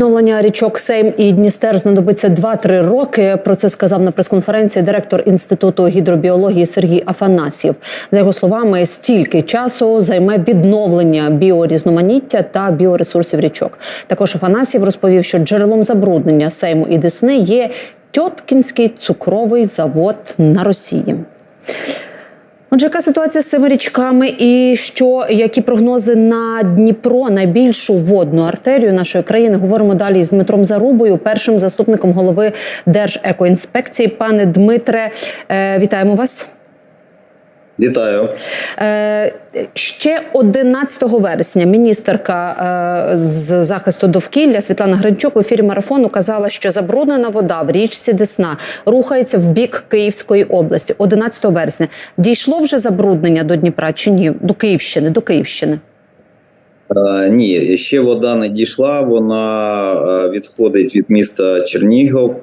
Відновлення річок Сейм і Дністер знадобиться 2-3 роки. Про це сказав на прес-конференції директор інституту гідробіології Сергій Афанасьєв. За його словами, стільки часу займе відновлення біорізноманіття та біоресурсів річок. Також Афанасьєв розповів, що джерелом забруднення Сейму і Десни є Тьоткінський цукровий завод на Росії. Отже, яка ситуація з цими річками, і що які прогнози на Дніпро, найбільшу водну артерію нашої країни? Говоримо далі з Дмитром Зарубою, першим заступником голови Держекоінспекції. Пане Дмитре, е, вітаємо вас. Вітаю. Е, ще 11 вересня міністерка е, з захисту довкілля Світлана Гринчук в ефірі марафону казала, що забруднена вода в річці Десна рухається в бік Київської області. 11 вересня дійшло вже забруднення до Дніпра чи ні? До Київщини, до Київщини. Е, ні, ще вода не дійшла. Вона відходить від міста Чернігів.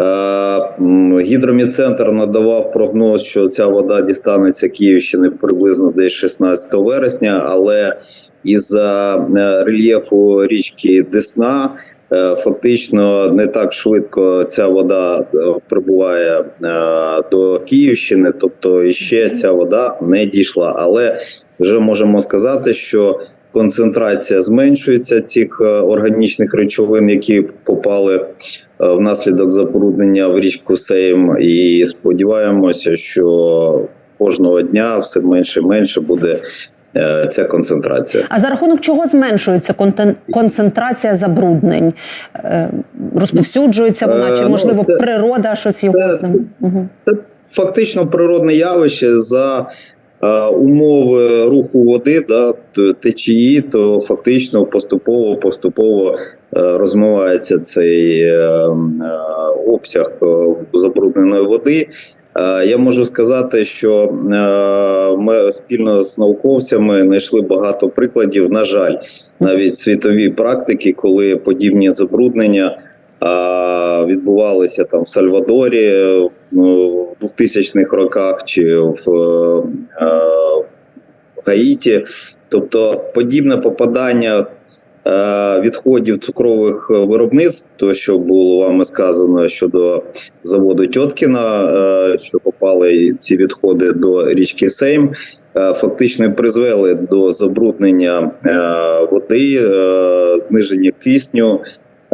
Е, Гідроміцентр надавав прогноз, що ця вода дістанеться Київщини приблизно десь 16 вересня, але із-за е, рельєфу річки Десна. е, Фактично не так швидко ця вода прибуває до Київщини, тобто ще ця вода не дійшла. Але вже можемо сказати, що концентрація зменшується цих е, органічних речовин, які попали е, внаслідок забруднення в річку Сейм, і сподіваємося, що кожного дня все менше і менше буде е, ця концентрація. А за рахунок чого зменшується концентрація забруднень? Розповсюджується вона, чи ну, можливо природа щось його це- фактично природне явище за умови руху води, да, течії, то фактично поступово поступово е, розмивається цей е, м, е, обсяг е, забрудненої води. Е, Я можу сказати, що е, ми спільно з науковцями знайшли багато прикладів. На жаль, навіть світові практики, коли подібні забруднення відбувалися там в Сальвадорі е, в 2000-х роках чи в е, е, Гаїті. Тобто подібне попадання відходів цукрових виробництв, то що було вами сказано щодо заводу Тьоткіна, що попали ці відходи до річки Сейм. Фактично призвели до забруднення води, зниження кисню,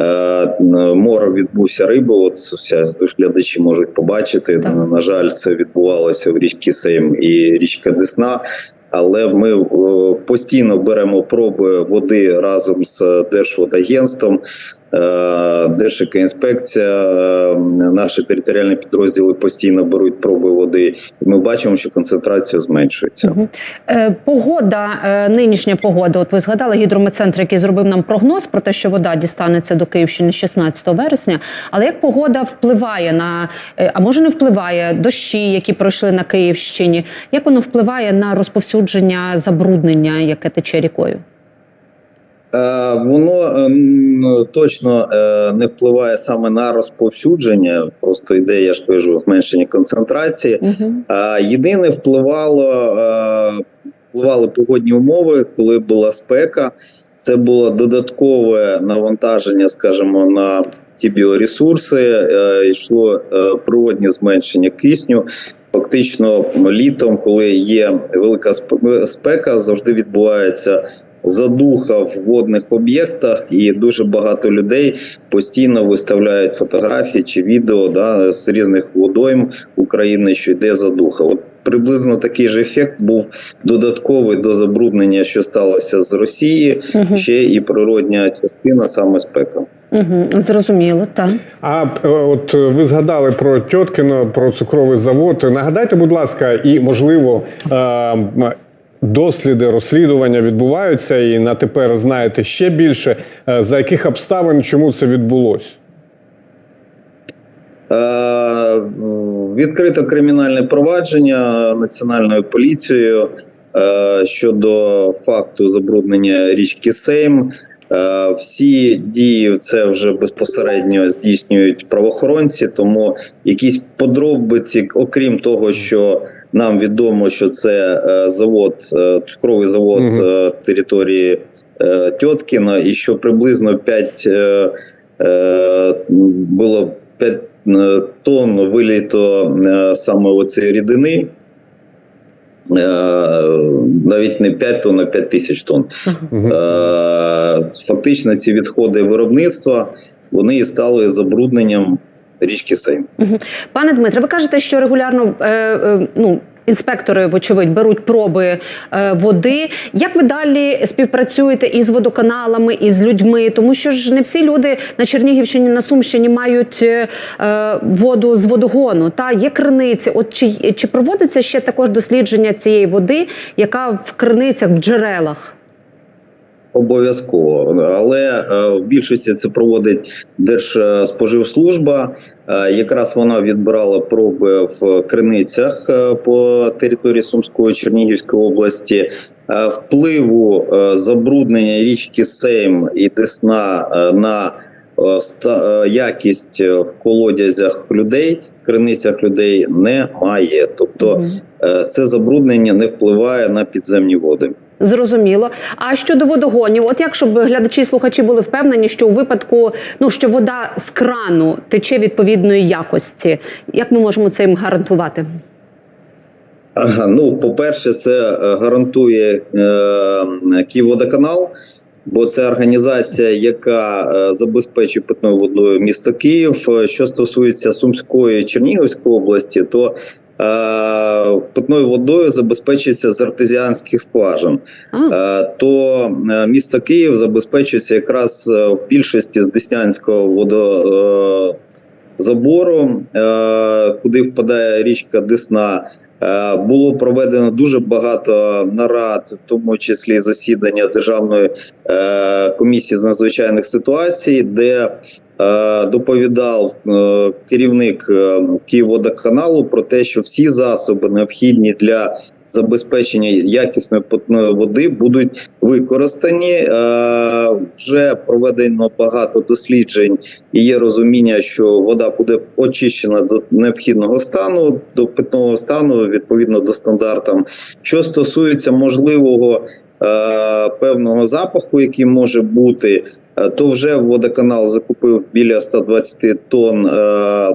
Е, Мор відбувся. От вся глядачі можуть побачити. На, жаль, це відбувалося в річці Сейм і річка Десна. Але ми постійно беремо проби води разом з Держводагентством, е, Держекоінспекція, е, наші територіальні підрозділи постійно беруть проби води, і ми бачимо, що концентрація зменшується. Е, Погода, е, нинішня погода. От ви згадали гідрометцентр, який зробив нам прогноз про те, що вода дістанеться до Київщини 16 вересня. Але як погода впливає на е, а може не впливає дощі, які пройшли на Київщині? Як воно впливає на розповсюдження забруднення, яке тече рікою? Е, Воно е, точно е, не впливає саме на розповсюдження, просто йде, я ж кажу, зменшення концентрації. Угу. Єдине впливало, е, впливали погодні умови, коли була спека. Це було додаткове навантаження, скажімо, на ті біоресурси. Йшло е, природнє зменшення кисню. Фактично, літом, коли є велика сп- спека, завжди відбувається задуха в водних об'єктах, і дуже багато людей постійно виставляють фотографії чи відео да, з різних водойм України, що йде задуха. От приблизно такий же ефект був додатковий до забруднення, що сталося з Росії, Угу. ще і природня частина, саме спека. Угу. Зрозуміло, так. А е, от е, ви згадали про Тьоткіно, про цукровий завод. Нагадайте, будь ласка, і можливо. е, Досліди розслідування відбуваються, і на тепер знаєте ще більше. За яких обставин чому це відбулось? Е, Відкрито кримінальне провадження національною поліцією е, щодо факту забруднення річки Сейм. Е, Всі дії це вже безпосередньо здійснюють правоохоронці, тому якісь подробиці, окрім того, що нам відомо, що це е, завод, е, цукровий завод е, території Тьоткіна, і що приблизно 5 е, е, було 5 е, тонн виліто саме оцієї рідини. Е, навіть не 5 тонн, а 5 тисяч тонн. Е, Фактично, ці відходи виробництва вони і стали забрудненням річки Сейм. Пане Дмитре, ви кажете, що регулярно е, ну. Інспектори, вочевидь, беруть проби е, води. Як ви далі співпрацюєте із водоканалами, із людьми? Тому що ж не всі люди на Чернігівщині, на Сумщині мають е, воду з водогону. Та є криниці. От чи, чи проводиться ще також дослідження цієї води, яка в криницях, в джерелах? Обов'язково, але е, в більшості це проводить Держспоживслужба. Е, Якраз вона відбирала проби в криницях е, по території Сумської Чернігівської області. Впливу забруднення річки Сейм і Десна на якість в колодязях людей, в криницях людей немає. Тобто це забруднення не впливає на підземні води. Зрозуміло. А щодо водогонів, от як щоб глядачі слухачі були впевнені, що у випадку, ну що вода з крану тече відповідної якості, як ми можемо це їм гарантувати? Ага, ну, по-перше, це е, гарантує е, Київводоканал, бо це організація, яка е, забезпечує питною водою місто Київ. Е, Що стосується Сумської Чернігівської області, то питною водою забезпечується з артезіанських скважин. А, Е, то е, місто Київ забезпечується якраз е, в більшості з Деснянського водозабору, е, куди впадає річка Десна. Е, Було проведено дуже багато нарад, в тому числі засідання Державної е, комісії з надзвичайних ситуацій, де е, доповідав е, керівник е, Київводоканалу про те, що всі засоби необхідні для забезпечення якісної питної води будуть використані. Е, Вже проведено багато досліджень і є розуміння, що вода буде очищена до необхідного стану, до питного стану відповідно до стандартам. Що стосується можливого е, певного запаху, який може бути. е, То вже водоканал закупив біля 120 тонн е,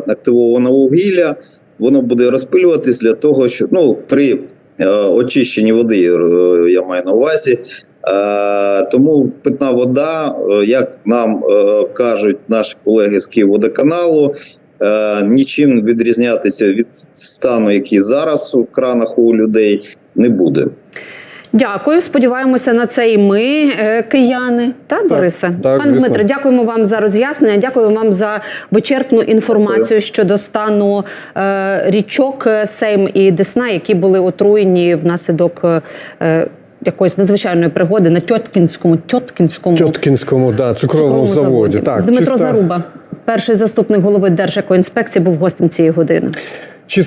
активованого вугілля. Воно буде розпилюватись для того, що ну при е, очищенні води, е, я маю на увазі. Е, Тому питна вода, е, як нам е, кажуть наші колеги з Київводоканалу, е, нічим відрізнятися від стану, який зараз в кранах у людей, не буде. Дякую. Сподіваємося на це і ми, е, кияни. Та так, пане звісно. Дмитре, дякуємо вам за роз'яснення. Дякую вам за вичерпну інформацію щодо стану е, річок е, Сейм і Десна, які були отруєні внаслідок. е, е, Якоїсь надзвичайної пригоди на Тьоткінському Тьоткінському Чоткінському да, цукровому заводі. Так, Дмитро чиста- Заруба, перший заступник голови Держекоінспекції, був гостем цієї години.